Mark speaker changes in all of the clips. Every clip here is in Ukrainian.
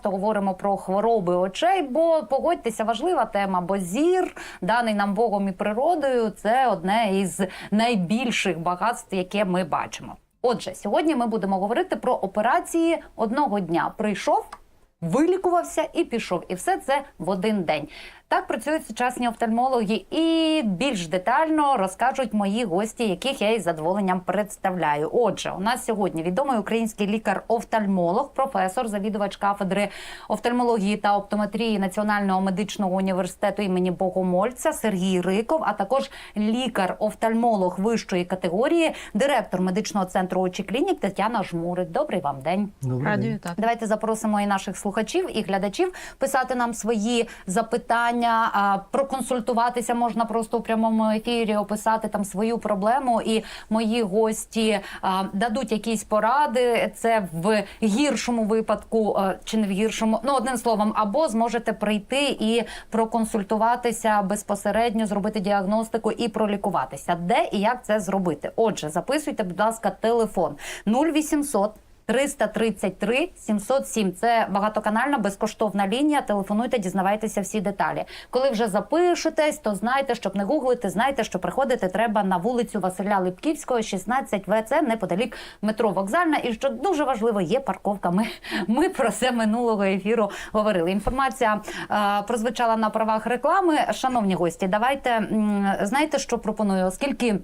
Speaker 1: часто говоримо про хвороби очей, бо погодьтеся, важлива тема, бо зір, даний нам Богом і природою, це одне із найбільших багатств, яке ми бачимо. Отже, сьогодні ми будемо говорити про операції одного дня. Прийшов, вилікувався і пішов. І все це в один день. Так працюють сучасні офтальмологи, і більш детально розкажуть мої гості, яких я із задоволенням представляю. Отже, у нас сьогодні відомий український лікар-офтальмолог, професор, завідувач кафедри офтальмології та оптометрії Національного медичного університету імені Богомольця Сергій Риков, а також лікар-офтальмолог вищої категорії, директор медичного центру очі клінік Тетяна Жмурик. Добрий вам день.
Speaker 2: Добрий
Speaker 3: Раді
Speaker 2: день.
Speaker 1: Давайте запросимо і наших слухачів і глядачів писати нам свої запитання, а, проконсультуватися можна просто у прямому ефірі, описати там свою проблему. І мої гості а, дадуть якісь поради. Це в гіршому випадку а, чи не в гіршому, ну одним словом, або зможете прийти і проконсультуватися безпосередньо, зробити діагностику і пролікуватися. Де і як це зробити? Отже, записуйте, будь ласка, телефон 0800 333 707. Це багатоканальна безкоштовна лінія. Телефонуйте, дізнавайтеся всі деталі. Коли вже запишетесь, то знайте, щоб не гуглити, знайте, що приходити треба на вулицю Василя Липківського, 16 В. Це неподалік метро Вокзальна. І що дуже важливо, є парковка. Ми, ми про це минулого ефіру говорили. Інформація е, прозвучала на правах реклами. Шановні гості, давайте знаєте, що пропоную, оскільки.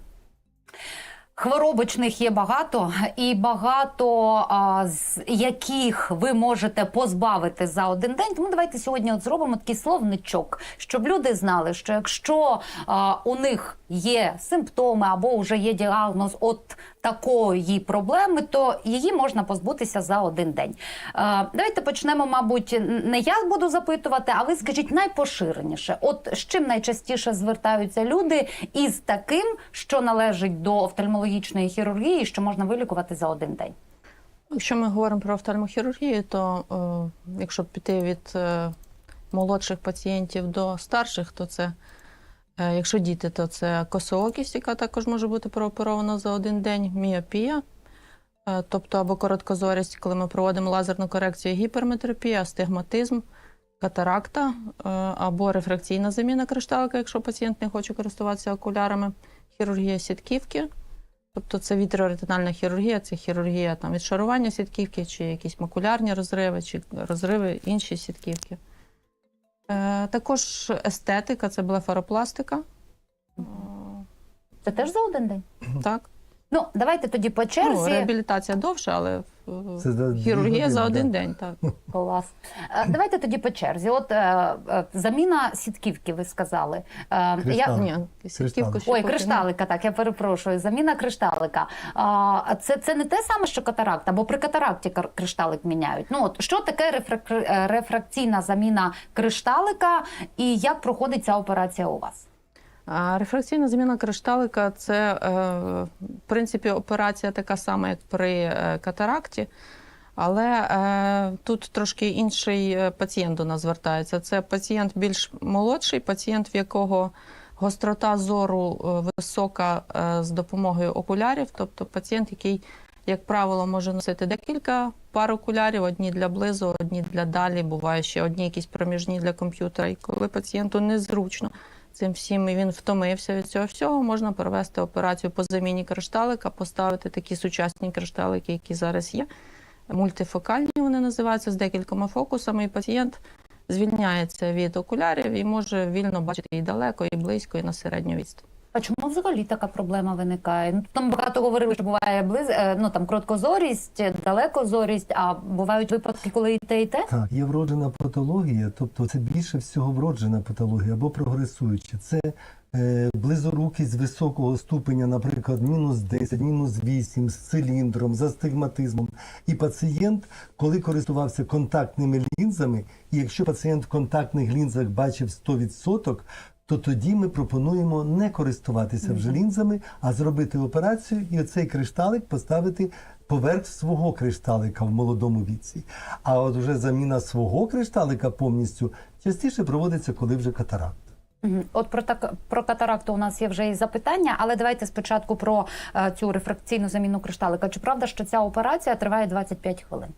Speaker 1: Хворобочних є багато, і багато а, з яких ви можете позбавити за один день. Тому давайте сьогодні от зробимо такий словничок, щоб люди знали, що якщо а, у них є симптоми або вже є діагноз от такої проблеми, то її можна позбутися за один день. А, давайте почнемо, мабуть, не я буду запитувати, а ви скажіть найпоширеніше. От з чим найчастіше звертаються люди із таким, що належить до офтальмологічної хірургії, що можна вилікувати за один день.
Speaker 3: Якщо ми говоримо про офтальмохірургію, то е, якщо піти від е, молодших пацієнтів до старших, то це, е, якщо діти, то це косоокість, яка також може бути прооперована за один день, міопія, е, тобто або короткозорість, коли ми проводимо лазерну корекцію гіперметропія, астигматизм, катаракта, е, або рефракційна заміна кришталика, якщо пацієнт не хоче користуватися окулярами, хірургія сітківки. Тобто це вітреоретинальна хірургія, це хірургія там, відшарування сітківки, чи якісь макулярні розриви, чи розриви інші сітківки. Е, також естетика, це блефаропластика. Е,
Speaker 1: Це теж за один день.
Speaker 3: Так.
Speaker 1: Ну давайте тоді по черзі.
Speaker 3: Ну, реабілітація довше, але
Speaker 2: Це за
Speaker 3: хірургія за один день. Так.
Speaker 1: Клас. Е, Давайте тоді по черзі. От е, е, заміна сітківки, ви сказали. Я,
Speaker 3: Ні, сітківку ще
Speaker 1: Ой,
Speaker 3: поки
Speaker 1: кришталика, так, я перепрошую. Заміна кришталика. А, це, це не те саме, що катаракта, бо при катаракті кришталик міняють. Ну от що таке рефрак... рефракційна заміна кришталика і як проходить ця операція у вас?
Speaker 3: Рефракційна заміна кришталика це, е, в принципі, операція така сама, як при е, катаракті. Але е, тут трошки інший пацієнт до нас звертається. Це пацієнт більш молодший, пацієнт, в якого гострота зору висока з допомогою окулярів, тобто пацієнт, який, як правило, може носити декілька пар окулярів, одні для близу, одні для далі, буває ще одні якісь проміжні для комп'ютера. І коли пацієнту незручно цим всім і він втомився від цього всього, можна провести операцію по заміні кришталика, поставити такі сучасні кришталики, які зараз є. Мультифокальні вони називаються з декількома фокусами, і пацієнт звільняється від окулярів і може вільно бачити і далеко, і близько, і на середню відстань.
Speaker 1: А чому взагалі така проблема виникає? Ну там багато говорили, що буває близ, е, ну там короткозорість, далекозорість, а бувають випадки, коли і те, і те.
Speaker 2: Так, є вроджена патологія, тобто це більше всього вроджена патологія або прогресуюча. Це е, близорукість високого ступеня, наприклад, мінус 10, мінус 8, з циліндром, з астигматизмом. І пацієнт, коли користувався контактними лінзами, і якщо пацієнт в контактних лінзах бачив 100%, то тоді ми пропонуємо не користуватися вже лінзами, а зробити операцію і оцей кришталик поставити поверх свого кришталика в молодому віці. А от вже заміна свого кришталика повністю частіше проводиться, коли вже катаракт.
Speaker 1: От про так про катаракту у нас є вже і запитання, але давайте спочатку про е, цю рефракційну заміну кришталика. Чи правда, що ця операція триває 25 хвилин?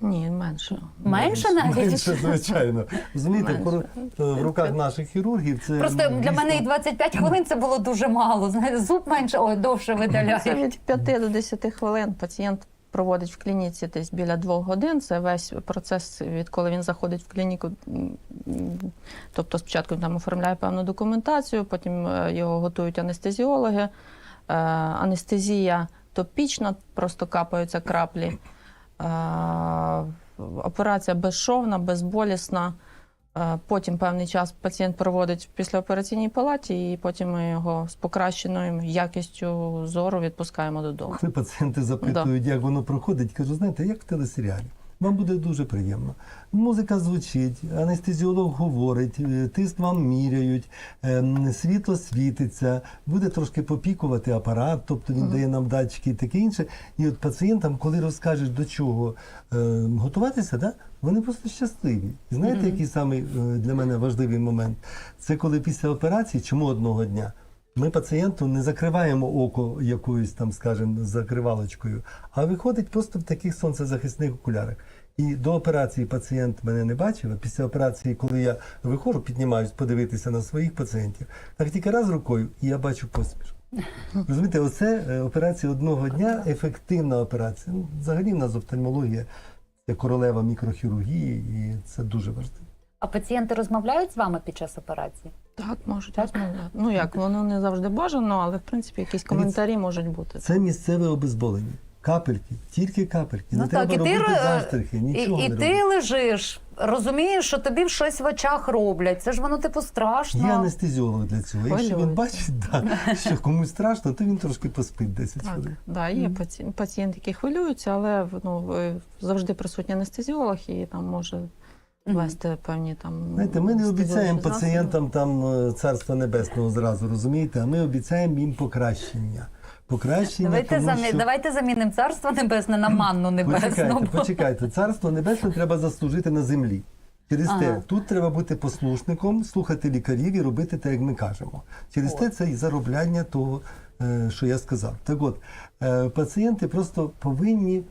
Speaker 3: Ні, менше.
Speaker 1: Менше навіть?
Speaker 2: Менше, звичайно. Розумієте, е, в руках наших хірургів це
Speaker 1: Просто для мене і 25 хвилин це було дуже мало. Знаєте, зуб менше, ой, довше
Speaker 3: Це
Speaker 1: видаляють.
Speaker 3: від 5 до 10 хвилин пацієнт проводить в клініці десь біля двох годин. Це весь процес, відколи він заходить в клініку. Тобто спочатку він там оформляє певну документацію, потім е, його готують анестезіологи. Е, Анестезія топічна, просто капаються краплі. Е, Операція безшовна, безболісна. Е, Потім певний час пацієнт проводить в післяопераційній палаті, і потім ми його з покращеною якістю зору відпускаємо додому.
Speaker 2: Коли пацієнти запитують, як воно проходить, кажу, знаєте, як в телесеріалі. Вам буде дуже приємно. Музика звучить, анестезіолог говорить, е, тиск вам міряють, ем, світло світиться, буде трошки попікувати апарат, тобто він дає нам датчики і таке інше. І от пацієнтам, коли розкажеш до чого е, готуватися, да, вони просто щасливі. Знаєте, який самий е, для мене важливий момент? Це коли після операції, чому одного дня? Ми пацієнту не закриваємо око якоюсь там, скажімо, закривалочкою, а виходить просто в таких сонцезахисних окулярах. І до операції пацієнт мене не бачив, а після операції, коли я виходжу, піднімаюсь подивитися на своїх пацієнтів, так тільки раз рукою, і я бачу посмішку. Розумієте, оце е, операція одного дня, ефективна операція. Ну, взагалі в нас офтальмологія це королева мікрохірургії, і це дуже важливо.
Speaker 1: А пацієнти розмовляють з вами під час операції?
Speaker 3: Так, можуть розмовляти. Ну як, воно не завжди бажано, але в принципі якісь коментарі можуть бути.
Speaker 2: Це місцеве обезболення. Капельки, тільки капельки.
Speaker 1: Ну
Speaker 2: не
Speaker 1: так,
Speaker 2: треба
Speaker 1: і ти,
Speaker 2: робити заштрихи,
Speaker 1: І,
Speaker 2: нічого
Speaker 1: і
Speaker 2: не
Speaker 1: ти
Speaker 2: робити.
Speaker 1: лежиш, розумієш, що тобі щось в очах роблять. Це ж воно типу страшно.
Speaker 2: Є анестезіолог для цього. Якщо він
Speaker 3: Хвилюється.
Speaker 2: бачить, да, що комусь страшно, то він трошки поспить 10
Speaker 3: Так,
Speaker 2: хвилин.
Speaker 3: да, є паці... пацієнти, які хвилюються, але ну, е, завжди присутній анестезіолог і там може вести певні там.
Speaker 2: Знаєте, ми не обіцяємо пацієнтам там е, царства небесного зразу, розумієте, а ми обіцяємо їм покращення. Покращення,
Speaker 1: Давайте,
Speaker 2: тому
Speaker 1: замі...
Speaker 2: що...
Speaker 1: Давайте замінимо царство небесне на манну небесну.
Speaker 2: Почекайте, почекайте. Царство небесне треба заслужити на землі. Через те, тут треба бути послушником, слухати лікарів і робити те, як ми кажемо. Через те це і заробляння того, е, що я сказав. Так от, е, пацієнти просто повинні,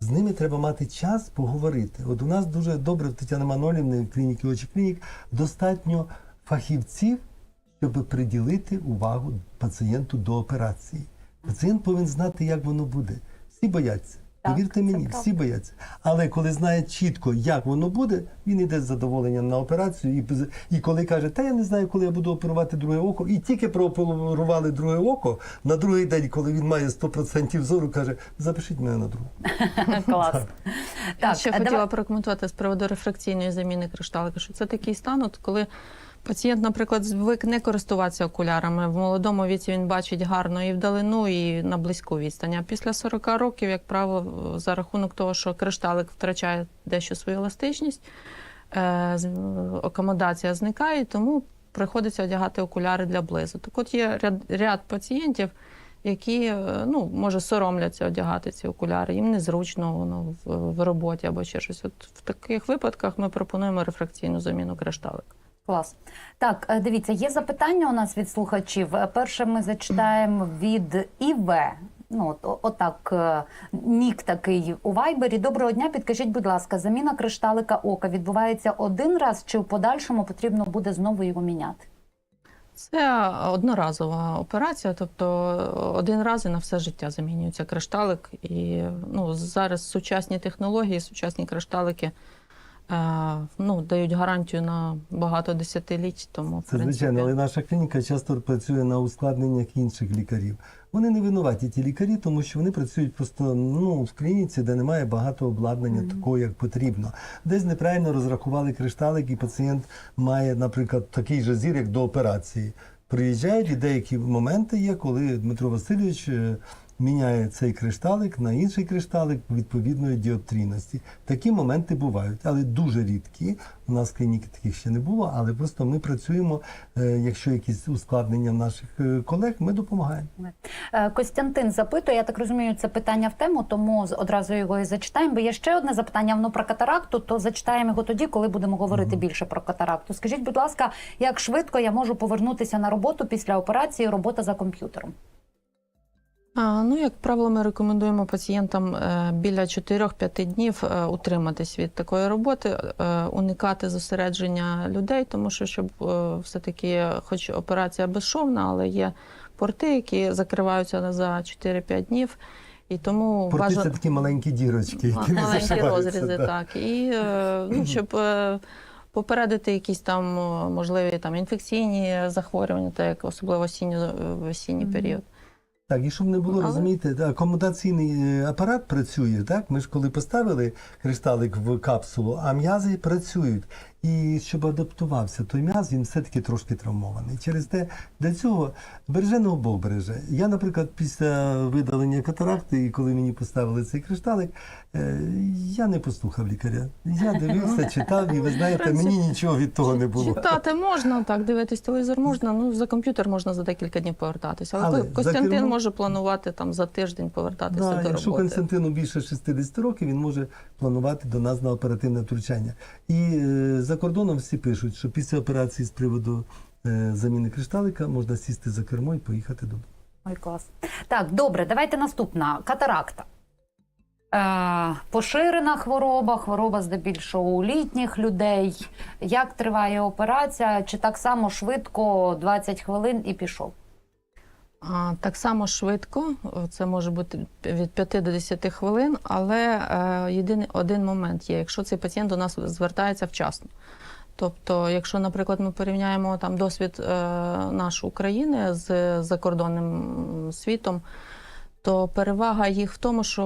Speaker 2: з ними треба мати час поговорити. От у нас дуже добре в Тетяни Манолівни в клініки очі клінік достатньо фахівців, щоб приділити увагу пацієнту до операції. Пацієнт повинен знати, як воно буде. Всі бояться. Повірте мені,
Speaker 1: правда.
Speaker 2: всі бояться. Але коли знає чітко, як воно буде, він йде з задоволенням на операцію. І, і коли каже, та я не знаю, коли я буду оперувати друге око, і тільки прооперували друге око, на другий день, коли він має 100% зору, каже, запишіть мене на друге.
Speaker 1: Клас.
Speaker 3: Я
Speaker 1: Так,
Speaker 3: ще хотіла
Speaker 1: давай-
Speaker 3: прокоментувати з приводу рефракційної заміни кришталика, що це такий стан, от коли пацієнт, наприклад, звик не користуватися окулярами. В молодому віці він бачить гарно і вдалину, і на близьку відстань. А після 40 років, як правило, за рахунок того, що кришталик втрачає дещо свою еластичність, е, акомодація зникає, тому приходиться одягати окуляри для близу. Так от є ряд, ряд пацієнтів, які е, ну, може соромляться одягати ці окуляри, їм незручно воно в, в роботі або ще щось. От в таких випадках ми пропонуємо рефракційну заміну кришталика.
Speaker 1: Клас. Так, е, дивіться, є запитання у нас від слухачів. Е, Перше ми зачитаємо від ІВ. Ну, от, отак, е, нік такий у Вайбері. Доброго дня. Підкажіть, будь ласка, заміна кришталика ока відбувається один раз, чи в подальшому потрібно буде знову його міняти?
Speaker 3: Це одноразова операція, тобто один раз і на все життя замінюється кришталик. І ну, зараз сучасні технології, сучасні кришталики ну, дають гарантію на багато десятиліть. Тому в
Speaker 2: Це
Speaker 3: принципі,
Speaker 2: звичайно, але наша клініка часто працює на ускладненнях інших лікарів. Вони не винуваті ті лікарі, тому що вони працюють просто ну, в клініці, де немає багато обладнання такого, як потрібно. Десь неправильно розрахували кришталик, і пацієнт має, наприклад, такий же зір, як до операції. Приїжджають і деякі моменти є, коли Дмитро Васильович е, міняє цей кришталик на інший кришталик відповідної діоптрійності. Такі моменти бувають, але дуже рідкі. У нас клініки таких ще не було, але просто ми працюємо. е, Якщо якісь ускладнення наших е, колег, ми допомагаємо.
Speaker 1: Е, Костянтин запитує, я так розумію, це питання в тему, тому одразу його і зачитаємо. Бо є ще одне запитання воно про катаракту, то зачитаємо його тоді, коли будемо говорити більше про катаракту. Скажіть, будь ласка, як швидко я можу повернутися на роботу після операції робота за комп'ютером?
Speaker 3: А, ну, як правило, ми рекомендуємо пацієнтам е, біля 4-5 днів е, утриматись від такої роботи, е, уникати зосередження людей, тому що щоб е, все-таки, хоч операція безшовна, але є порти, які закриваються за 4-5 днів. І тому
Speaker 2: Порти це такі маленькі дірочки, які
Speaker 3: маленькі розрізи,
Speaker 2: да.
Speaker 3: так. І е, ну, щоб е, попередити якісь там можливі там інфекційні захворювання, так як особливо осінній
Speaker 1: Мгм.
Speaker 3: період.
Speaker 2: Так, і щоб не було,
Speaker 3: Але-
Speaker 2: розумієте, да, акомодаційний е, апарат працює, так? Ми ж коли поставили кришталик в капсулу, а м'язи працюють. І щоб адаптувався той м'яз, він все-таки трошки травмований. Через те для цього береженого Бог береже. Я, наприклад, після видалення катаракти, і коли мені поставили цей кришталик, е, я не послухав лікаря. Я дивився, читав, і ви знаєте, мені нічого від того не було.
Speaker 3: Читати можна, так, дивитись телевізор можна. Ну, за комп'ютер можна за декілька днів повертатися. Але,
Speaker 2: Але
Speaker 3: Костянтин
Speaker 2: кермо-
Speaker 3: може планувати там за тиждень повертатися
Speaker 2: Да,
Speaker 3: до
Speaker 2: якщо
Speaker 3: роботи.
Speaker 2: Константину більше 60 років, він може планувати до нас на оперативне втручання. І е, за кордоном всі пишуть, що після операції з приводу е, заміни кришталика можна сісти за кермо і поїхати додому.
Speaker 1: Ой, клас. Так, добре, давайте наступна. Катаракта. Е, поширена хвороба, хвороба здебільшого у літніх людей. Як триває операція? Чи так само швидко 20 хвилин і пішов?
Speaker 3: Так само швидко, це може бути від 5 до 10 хвилин, але е, єдиний один момент є, якщо цей пацієнт до нас звертається вчасно. Тобто, якщо, наприклад, ми порівняємо там досвід е, нашої України з закордонним світом, то перевага їх в тому, що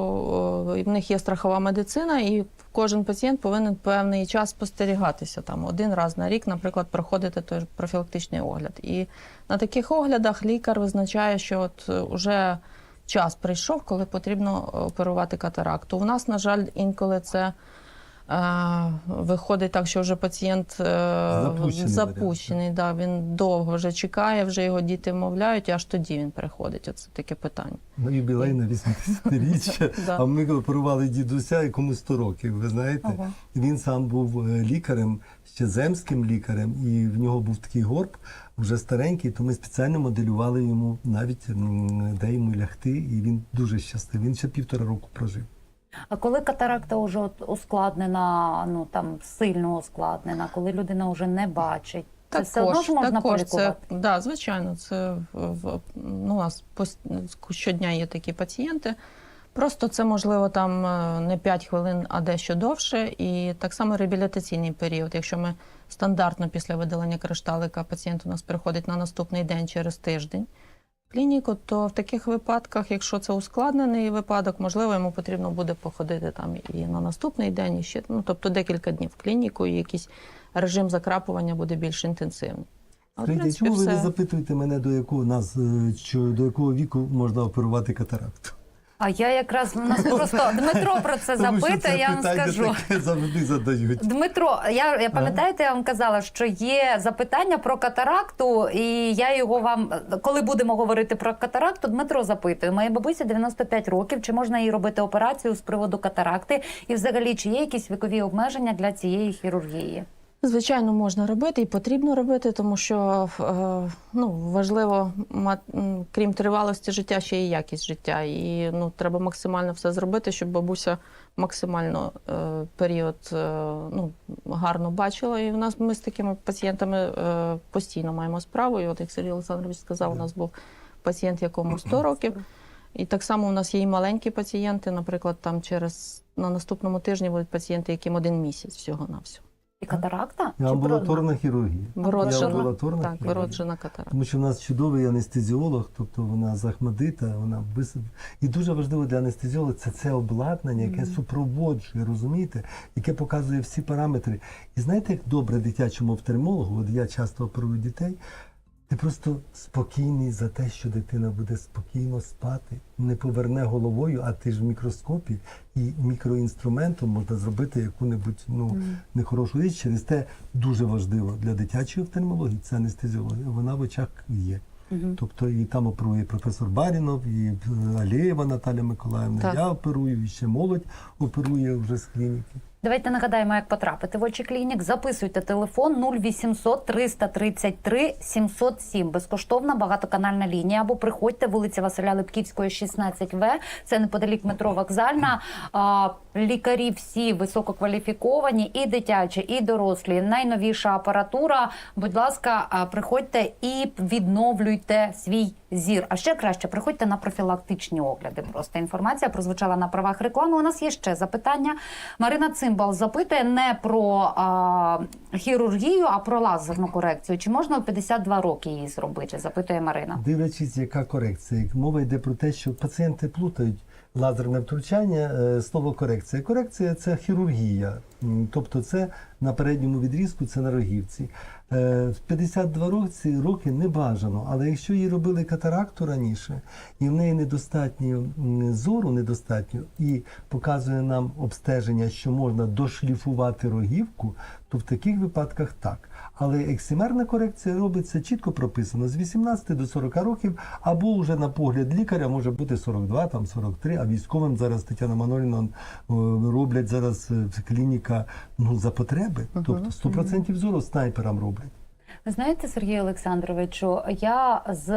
Speaker 3: в них є страхова медицина, і кожен пацієнт повинен певний час спостерігатися. Там один раз на рік, наприклад, проходити той профілактичний огляд. І на таких оглядах лікар визначає, що от е, уже час прийшов, коли потрібно оперувати катаракту. У нас, на жаль, інколи це. Е, Виходить так, що вже пацієнт е,
Speaker 2: Запущений
Speaker 3: запущений да, він довго вже чекає, вже його діти вмовляють, і аж тоді він приходить. Оце таке питання.
Speaker 2: На юбілей на 80-річчя. А ми оперували дідуся, якому 100 років. Ви знаєте,
Speaker 1: Ого.
Speaker 2: він сам був е, лікарем, ще земським лікарем, і в нього був такий горб, вже старенький, то ми спеціально моделювали йому навіть де йому лягти, і він дуже щасливий. Він ще півтора року прожив.
Speaker 1: А коли катаракта вже ускладнена, ну там сильно ускладнена, коли людина вже не бачить, це все одно ж можна
Speaker 3: також це, да, звичайно, це в, ну, у нас щодня є такі пацієнти. Просто це можливо там е, не 5 хвилин, а дещо довше. І так само реабілітаційний період. Якщо ми стандартно після видалення кришталика пацієнт у нас приходить на наступний день через тиждень клініку, то в таких випадках, якщо це ускладнений випадок, можливо, йому потрібно буде походити там і на наступний день, і ще ну тобто декілька днів в клініку, і якийсь режим закрапування буде більш інтенсивний. А, в принципі,
Speaker 2: чому ви не запитуєте мене, до якого нас е, до якого віку можна оперувати катаракту?
Speaker 1: А я якраз у нас просто Дмитро про це запитує, я вам скажу.
Speaker 2: завжди задають.
Speaker 1: Дмитро, я, я пам'ятаєте, я вам казала, що є запитання про катаракту, і я його вам, коли будемо говорити про катаракту, Дмитро запитує. Моя бабуся 95 років. Чи можна їй робити операцію з приводу катаракти? І взагалі, чи є якісь вікові обмеження для цієї хірургії?
Speaker 3: Звичайно, можна робити і потрібно робити, тому що е, ну, важливо, крім тривалості життя, ще й якість життя. І ну, треба максимально все зробити, щоб бабуся максимально е, період е, ну, гарно бачила. І в нас ми з такими пацієнтами е, постійно маємо справу. І от як Сергій Олександрович сказав, у нас був пацієнт, якому 100 років. І так само у нас є і маленькі пацієнти. Наприклад, там через на наступному тижні будуть пацієнти, яким один місяць всього на всього.
Speaker 1: І катаракта?
Speaker 2: І амбулаторна хірургія.
Speaker 3: Вроджена,
Speaker 2: амбулаторна
Speaker 3: так,
Speaker 2: хірургія.
Speaker 3: вироджена катаракта.
Speaker 2: Тому що в нас чудовий анестезіолог, тобто вона захмадита, вона вис... І дуже важливо для анестезіолога це це обладнання, яке супроводжує, розумієте, яке показує всі параметри. І знаєте, як добре дитячому офтальмологу, от я часто оперую дітей, ти просто спокійний за те, що дитина буде спокійно спати, не поверне головою, а ти ж в мікроскопі і мікроінструментом можна зробити яку-небудь ну, нехорошу річ. Через те дуже важливо для дитячої офтальмології це анестезіологія. Вона в очах є. Тобто і там оперує професор Барінов, і е, Алєєва Наталя Миколаївна,
Speaker 3: Так.
Speaker 2: я оперую, і ще молодь оперує вже з клініки.
Speaker 1: Давайте нагадаємо, як потрапити в очі клінік. Записуйте телефон 0800 333 707. Безкоштовна багатоканальна лінія. Або приходьте вулиця Василя Липківської, 16В. Це неподалік метро вокзальна. Лікарі всі висококваліфіковані, і дитячі, і дорослі. Найновіша апаратура. Будь ласка, приходьте і відновлюйте свій зір. А ще краще приходьте на профілактичні огляди. Просто інформація прозвучала на правах реклами. У нас є ще запитання. Марина Цимбал запитує не про а, хірургію, а про лазерну корекцію. Чи можна у 52 роки її зробити? Запитує Марина.
Speaker 2: Дивлячись, яка корекція. Мова йде про те, що пацієнти плутають лазерне втручання, е, слово корекція. Корекція це хірургія, тобто це на передньому відрізку, це на рогівці. Е, В 52 роки, роки не бажано, але якщо їй робили катаракту раніше, і в неї недостатньо зору, недостатньо, і показує нам обстеження, що можна дошліфувати рогівку, то в таких випадках так. Але ексимерна корекція робиться чітко прописано з 18 до 40 років, або вже на погляд лікаря може бути 42, там 43, а військовим зараз Тетяна Маноліна е, роблять зараз е, клініка ну, за потреби. Тобто 100% зору снайперам роблять.
Speaker 1: Ви знаєте, Сергію Олександровичу, я з.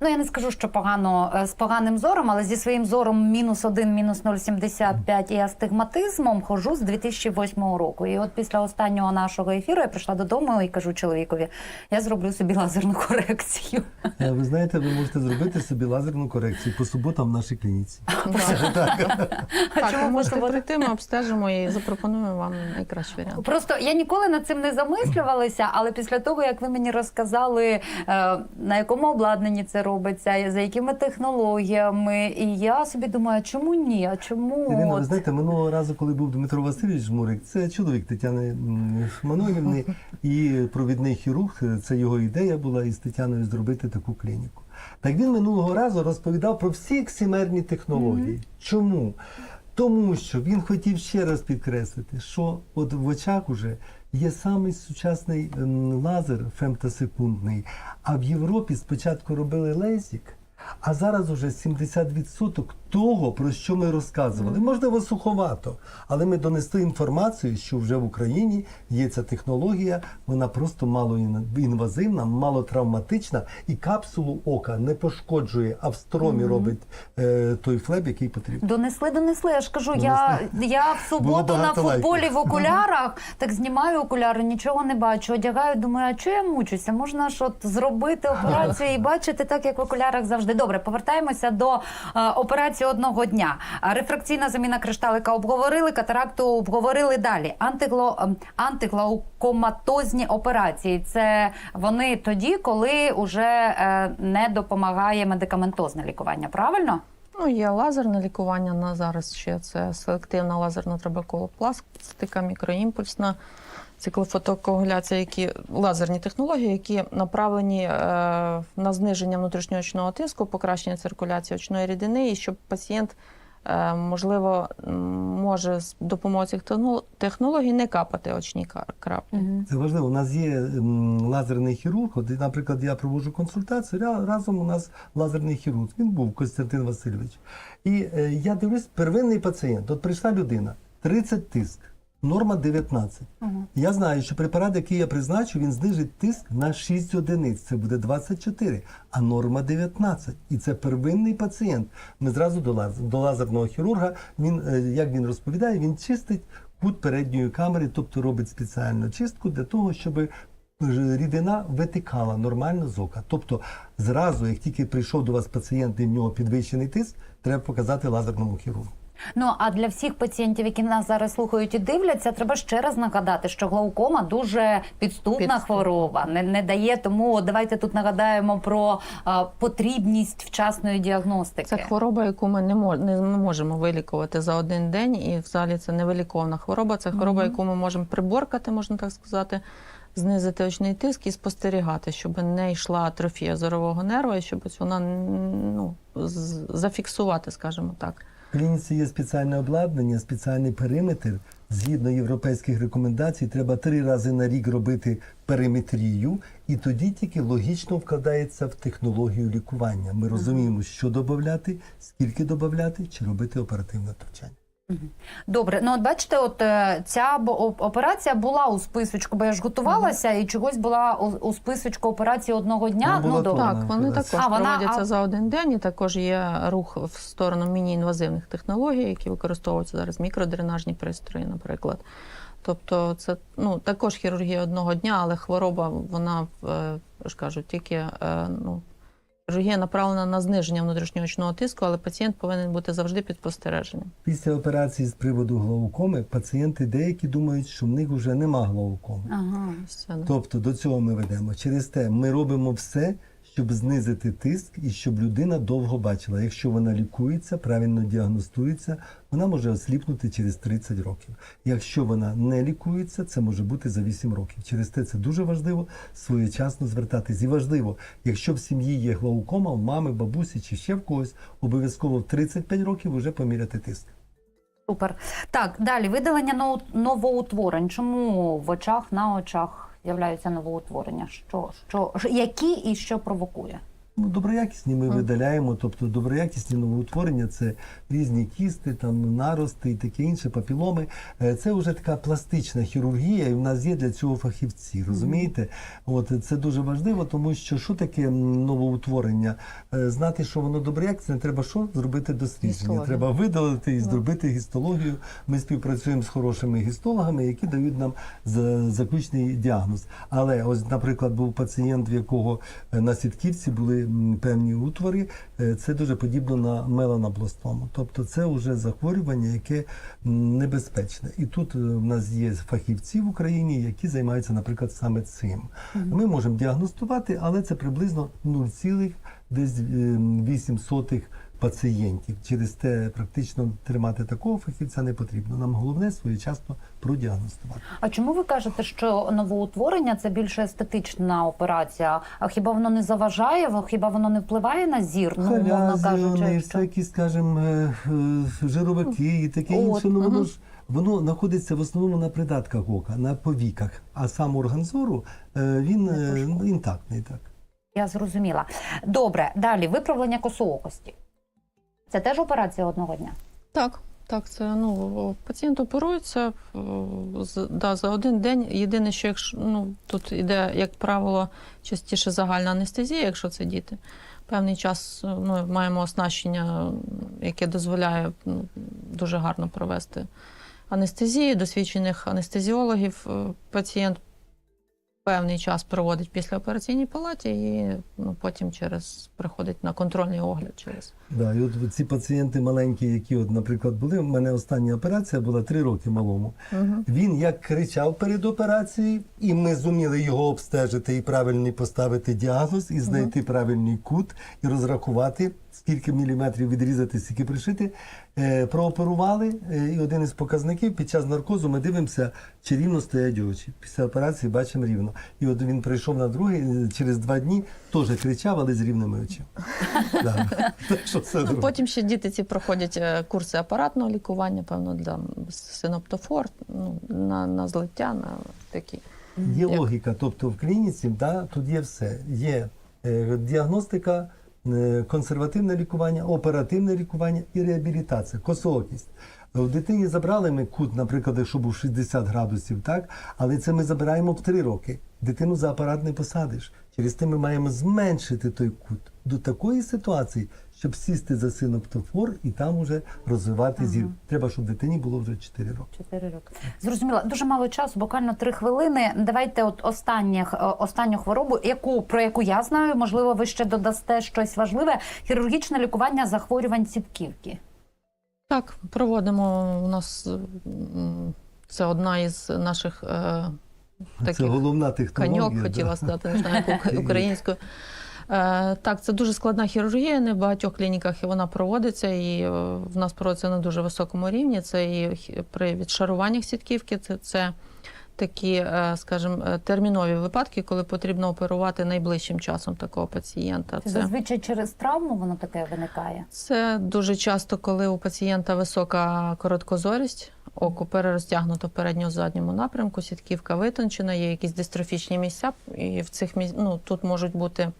Speaker 1: Ну, я не скажу, що погано е, з поганим зором, але зі своїм зором мінус 1, мінус 0,75 і астигматизмом хожу з 2008 року. І от після останнього нашого ефіру я прийшла додому і кажу чоловікові: я зроблю собі лазерну корекцію.
Speaker 2: Е, Ви знаєте, ви можете зробити собі лазерну корекцію по суботам в нашій клініці.
Speaker 3: Так,
Speaker 1: чому
Speaker 3: ви можете прийти, ми обстежимо і запропонуємо вам найкращий варіант.
Speaker 1: Просто я ніколи над цим не замислювалася, але після того, як ви мені розказали, е, на якому обладнанні це робиться, за якими технологіями, і я собі думаю, чому ні? А чому
Speaker 2: Ірина, ви
Speaker 1: от?
Speaker 2: знаєте, минулого разу, коли був Дмитро Васильович Жмурик, це чоловік Тетяни м, і провідний хірург. Це його ідея була із Тетяною зробити таку клініку. Так він минулого разу розповідав про всі ексимерні технології. Чому? Тому що він хотів ще раз підкреслити, що от в очах уже є самий сучасний ем, лазер фемтосекундний, а в Європі спочатку робили лезік, а зараз уже 70% того, про що ми розказували. Можливо, суховато, але ми донесли інформацію, що вже в Україні є ця технологія, вона просто мало ін- інвазивна, мало травматична, і капсулу ока не пошкоджує, а в стромі робить е, той флеб, який потрібен.
Speaker 1: Донесли, донесли. Я ж кажу, я, я в суботу на футболі
Speaker 2: лайків.
Speaker 1: в окулярах, так знімаю окуляри, нічого не бачу. Одягаю, думаю, а чого я мучуся? Можна ж от зробити операцію і бачити так, як в окулярах завжди. Добре, повертаємося до е, операції одного дня. Рефракційна заміна кришталика обговорили, катаракту обговорили далі. Антигло, ем, антиглаукоматозні операції. Це вони тоді, коли вже е, не допомагає медикаментозне лікування. Правильно?
Speaker 3: Ну, є лазерне лікування на зараз ще це селективна лазерна трабекулопластика, мікроімпульсна циклофотокоагуляція, які лазерні технології, які направлені е, на зниження внутрішньоочного тиску, покращення циркуляції очної рідини, і щоб пацієнт, е, можливо, може з допомогою цих технологій не капати очні краплі.
Speaker 2: Це важливо. У нас є лазерний хірург. От, наприклад, я проводжу консультацію. Разом у нас лазерний хірург. Він був Костянтин Васильович. І е, я дивлюсь, первинний пацієнт. От прийшла людина, 30 тиск, норма 19. Я знаю, що препарат, який я призначу, він знижить тиск на 6 одиниць. Це буде 24, а норма 19. І це первинний пацієнт. Ми зразу до, лаз- до лазерного хірурга. Він, е, як він розповідає, він чистить кут передньої камери, тобто робить спеціальну чистку для того, щоб рідина витикала нормально з ока. Тобто, зразу, як тільки прийшов до вас пацієнт і в нього підвищений тиск, треба показати лазерному хірургу.
Speaker 1: Ну а для всіх пацієнтів, які нас зараз слухають і дивляться, треба ще раз нагадати, що глаукома дуже підступна
Speaker 3: Підступна.
Speaker 1: хвороба, не, не дає. Тому давайте тут нагадаємо про а, потрібність вчасної діагностики.
Speaker 3: Це хвороба, яку ми не, мож, не можемо вилікувати за один день, і взагалі це невиліковна хвороба. Це хвороба, яку ми можемо приборкати, можна так сказати, знизити очний тиск і спостерігати, щоб не йшла атрофія зорового нерва, і щоб вона ну, зафіксувати, скажімо так.
Speaker 2: В клініці є спеціальне обладнання, спеціальний периметр. Згідно європейських рекомендацій, треба три рази на рік робити периметрію, і тоді тільки логічно вкладається в технологію лікування. Ми розуміємо, що додати, скільки додати, чи робити оперативне втручання.
Speaker 1: Добре, ну от бачите, от е, ця операція була у списочку, бо я ж готувалася і чогось була у, списочку операції одного дня. Ну добре.
Speaker 3: Так, вони також
Speaker 1: А, вона-
Speaker 3: проводяться
Speaker 1: а-
Speaker 3: за один день, і також є рух в сторону міні-інвазивних технологій, які використовуються зараз мікродренажні пристрої, наприклад. Тобто, це ну також хірургія одного дня, але хвороба, вона е, ж кажу, тільки е, ну. Хірургія направлена на зниження внутрішньоочного тиску, але пацієнт повинен бути завжди під спостереженням.
Speaker 2: Після операції з приводу глаукоми пацієнти деякі думають, що в них вже нема глаукоми.
Speaker 1: Ага.
Speaker 3: Все, да.
Speaker 2: Тобто до цього ми ведемо. Через те ми робимо все, щоб знизити тиск і щоб людина довго бачила. Якщо вона лікується, правильно діагностується, вона може осліпнути через 30 років. Якщо вона не лікується, це може бути за 8 років. Через те це дуже важливо своєчасно звертатись. І важливо, якщо в сім'ї є глаукома, в мами, бабусі чи ще в когось, обов'язково в 35 років вже поміряти тиск.
Speaker 1: Супер. Так, далі видалення новоутворень. Чому в очах на очах з'являються новоутворення? Що, що, які і що провокує?
Speaker 2: Ну, доброякісні ми видаляємо, тобто доброякісні новоутворення це різні кісти, там нарости і таке інше, папіломи. Е, Це вже така пластична хірургія, і в нас є для цього фахівці. Розумієте? От це дуже важливо, тому що що таке новоутворення? Е, Знати, що воно доброякісне, треба що зробити дослідження. Треба видалити і зробити гістологію. Ми співпрацюємо з хорошими гістологами, які дають нам за- заключний діагноз. Але ось, наприклад, був пацієнт, в якого е, на сітківці були певні утвори. Е, Це дуже подібно на меланобластому. Тобто це вже захворювання, яке небезпечне. І тут е, в нас є фахівці в Україні, які займаються, наприклад, саме цим. Ми можемо діагностувати, але це приблизно 0,8 пацієнтів. Через те практично тримати такого фахівця не потрібно. Нам головне своєчасно продіагностувати.
Speaker 1: А чому ви кажете, що новоутворення це більше естетична операція? А хіба воно не заважає? Хіба воно не впливає на зір? Ну, умовно кажучи,
Speaker 2: всякі, скажімо, е, е, жировики і таке
Speaker 1: От,
Speaker 2: інше. Ну воно ж воно знаходиться в основному на придатках ока, на повіках. А сам орган зору е, він інтактний. Так.
Speaker 1: Я зрозуміла. Добре, далі виправлення косоокості. Це теж операція одного дня.
Speaker 3: Так, так, це ну пацієнт оперується е, да, за один день. Єдине, що якщо ну тут іде, як правило, частіше загальна анестезія, якщо це діти. Певний час е, ну, маємо оснащення, яке дозволяє ну, дуже гарно провести анестезію, досвідчених анестезіологів. Е, Пацієнт певний час проводить в післяопераційній палаті і ну, потім через приходить на контрольний огляд через.
Speaker 2: Да, і от ці пацієнти маленькі, які, от, наприклад, були, у мене остання операція була три роки малому.
Speaker 3: Угу.
Speaker 2: Він як кричав перед операцією, і ми зуміли його обстежити і правильний поставити діагноз, і знайти правильний кут, і розрахувати, скільки міліметрів відрізати, скільки пришити. Е, прооперували, е, і один із показників під час наркозу ми дивимося, чи рівно стоять очі. Після операції бачимо рівно. І от він прийшов на другий е, через два дні, теж кричав, але з рівними очима.
Speaker 3: Ну, потім ще діти ці проходять курси апаратного лікування, певно, для синоптофор, ну, на, на злиття, на такі.
Speaker 2: Є
Speaker 3: Як?
Speaker 2: логіка, тобто в клініці да, тут є все. Є е, діагностика, консервативне лікування, оперативне лікування і реабілітація, косоокість. В дитині забрали ми кут, наприклад, якщо був 60 градусів, так? але це ми забираємо в 3 роки. Дитину за апарат не посадиш. Через те ми маємо зменшити той кут до такої ситуації, щоб сісти за синоптофор і там уже розвивати зір. Треба, щоб дитині було вже 4 роки.
Speaker 1: Чотири роки. Зрозуміла. Дуже мало часу, буквально три хвилини. Давайте от останніх, е, останню хворобу, яку про яку я знаю, можливо, ви ще додасте щось важливе. Хірургічне лікування захворювань сітківки.
Speaker 3: Так, проводимо у нас це одна із наших е,
Speaker 2: Це
Speaker 3: таких
Speaker 2: головна технологія.
Speaker 3: каньок,
Speaker 2: да.
Speaker 3: хотіла сказати, не знаю, українською. Е, Так, це дуже складна хірургія. Не в багатьох клініках і вона проводиться, і е, в нас проводиться на дуже високому рівні. Це і при відшаруваннях сітківки, це, це такі, е, скажімо, термінові випадки, коли потрібно оперувати найближчим часом такого пацієнта.
Speaker 1: Це зазвичай через травму воно таке виникає.
Speaker 3: Це дуже часто, коли у пацієнта висока короткозорість, око перерозтягнуто в передньо-задньому напрямку, сітківка витончена, є якісь дистрофічні місця, і в цих місць, ну, тут можуть бути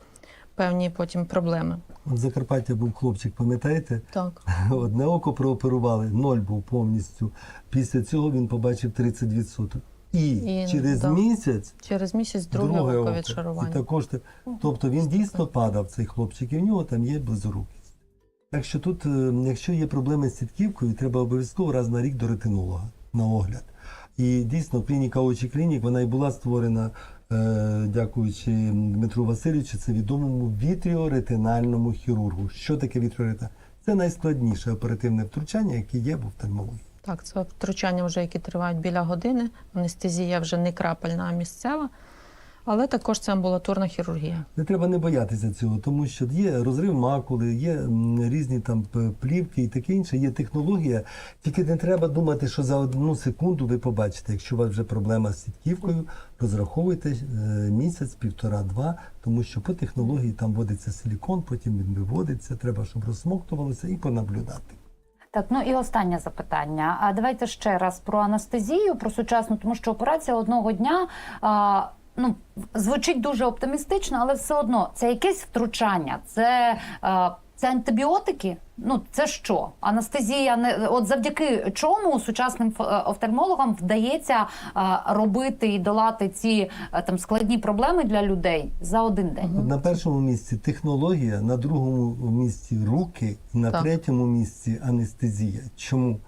Speaker 3: певні потім проблеми.
Speaker 2: От Закарпаття був хлопчик, пам'ятаєте?
Speaker 3: Так.
Speaker 2: Одне око прооперували, ноль був повністю. Після цього він побачив 30%. І,
Speaker 3: І,
Speaker 2: через
Speaker 3: да.
Speaker 2: місяць
Speaker 3: Через місяць друге,
Speaker 2: друге
Speaker 3: око відшарування.
Speaker 2: І також, тобто він дійсно падав, цей хлопчик, і в нього там є близорукість. Так що тут, е, якщо є проблеми з сітківкою, треба обов'язково раз на рік до ретинолога на огляд. І дійсно клініка очі клінік вона і була створена, дякуючи Дмитру Васильовичу, це відомому вітріоретинальному хірургу. Що таке вітріорета? Це найскладніше оперативне втручання, яке є в офтальмології.
Speaker 3: Так, це втручання, вже які тривають біля години. Анестезія вже не крапельна, а місцева. Але також це амбулаторна хірургія.
Speaker 2: Не треба не боятися цього, тому що є розрив макули, є різні там плівки і таке інше, є технологія. Тільки не треба думати, що за одну секунду ви побачите. Якщо у вас вже проблема з сітківкою, розраховуйте е, місяць, півтора-два, тому що по технології там вводиться силікон, потім він виводиться, треба, щоб розсмоктувалося і понаблюдати.
Speaker 1: Так, ну і останнє запитання. А давайте ще раз про анестезію, про сучасну, тому що операція одного дня. А, Ну, звучить дуже оптимістично, але все одно це якесь втручання, це, а, це антибіотики. Ну це що? Анестезія не от завдяки чому сучасним е, офтальмологам вдається а, робити і долати ці е, там складні проблеми для людей за один день.
Speaker 2: На першому місці технологія, на другому місці руки, на
Speaker 3: Так.
Speaker 2: третьому місці анестезія. Чому?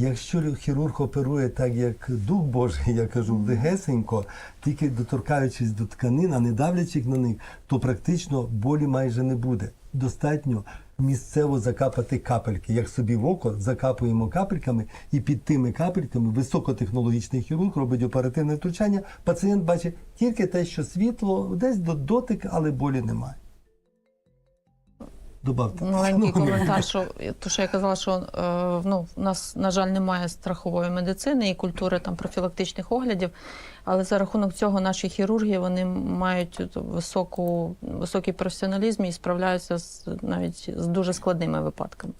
Speaker 2: Якщо хірург оперує так, як Дух Божий, я кажу, легесенько, тільки доторкаючись до тканин, а не давлячись на них, то практично болі майже не буде. Достатньо місцево закапати капельки. Як собі в око закапуємо капельками, і під тими капельками високотехнологічний хірург робить оперативне втручання. Пацієнт бачить тільки те, що світло, десь до дотик, але болі немає. Добавте.
Speaker 3: Маленький
Speaker 2: Ну,
Speaker 3: коментар, що то, що я казала, що е, ну, в нас, на жаль, немає страхової медицини і культури там профілактичних оглядів. Але за рахунок цього наші хірурги вони мають високу, високий професіоналізм і справляються з навіть з дуже складними випадками.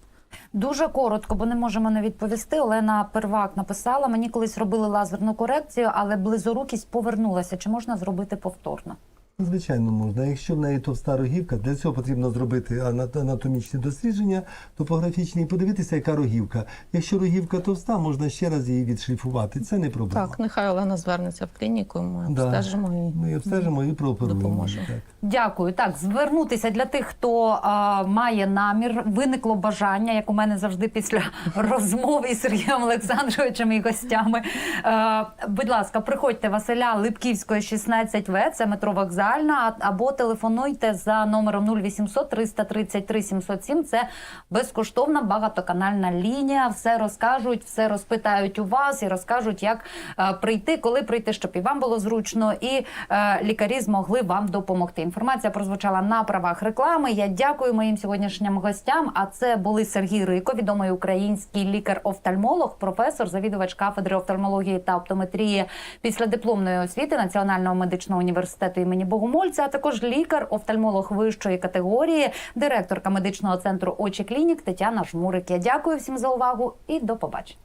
Speaker 1: Дуже коротко, бо не можемо не відповісти. Олена Первак написала: мені колись робили лазерну корекцію, але близорукість повернулася. Чи можна зробити повторно?
Speaker 2: Звичайно, можна. Якщо в неї товста рогівка, для цього потрібно зробити ана- анатомічні дослідження, топографічні і подивитися, яка рогівка. Якщо рогівка товста, можна ще раз її відшліфувати. Це не проблема.
Speaker 3: Так, нехай Олена звернеться в клініку, ми
Speaker 2: Да.
Speaker 3: обстежимо і
Speaker 2: Ми обстежимо і прооперуємо. Так.
Speaker 1: Дякую. Так, звернутися для тих, хто а, має намір, виникло бажання, як у мене завжди після розмови із Сергієм Олександровичем і гостями. Е, будь ласка, приходьте Василя Липківської, 16В, це метро вокзальна, а- або телефонуйте за номером 0800 333 707. Це безкоштовна багатоканальна лінія. Все розкажуть, все розпитають у вас і розкажуть, як е, прийти, коли прийти, щоб і вам було зручно, і е, лікарі змогли вам допомогти. Інформація прозвучала на правах реклами. Я дякую моїм сьогоднішнім гостям. А це були Сергій Рико, відомий український лікар-офтальмолог, професор, завідувач кафедри офтальмології та оптометрії після дипломної освіти Національного медичного університету імені Богомольця, а також лікар-офтальмолог вищої категорії, директорка медичного центру очі клінік Тетяна Жмурик. Я дякую всім за увагу і до побачення.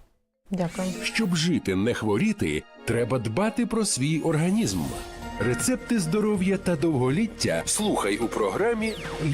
Speaker 3: дякую.
Speaker 4: Щоб жити, не хворіти, треба дбати про свій організм. Рецепти здоров'я та довголіття слухай у програмі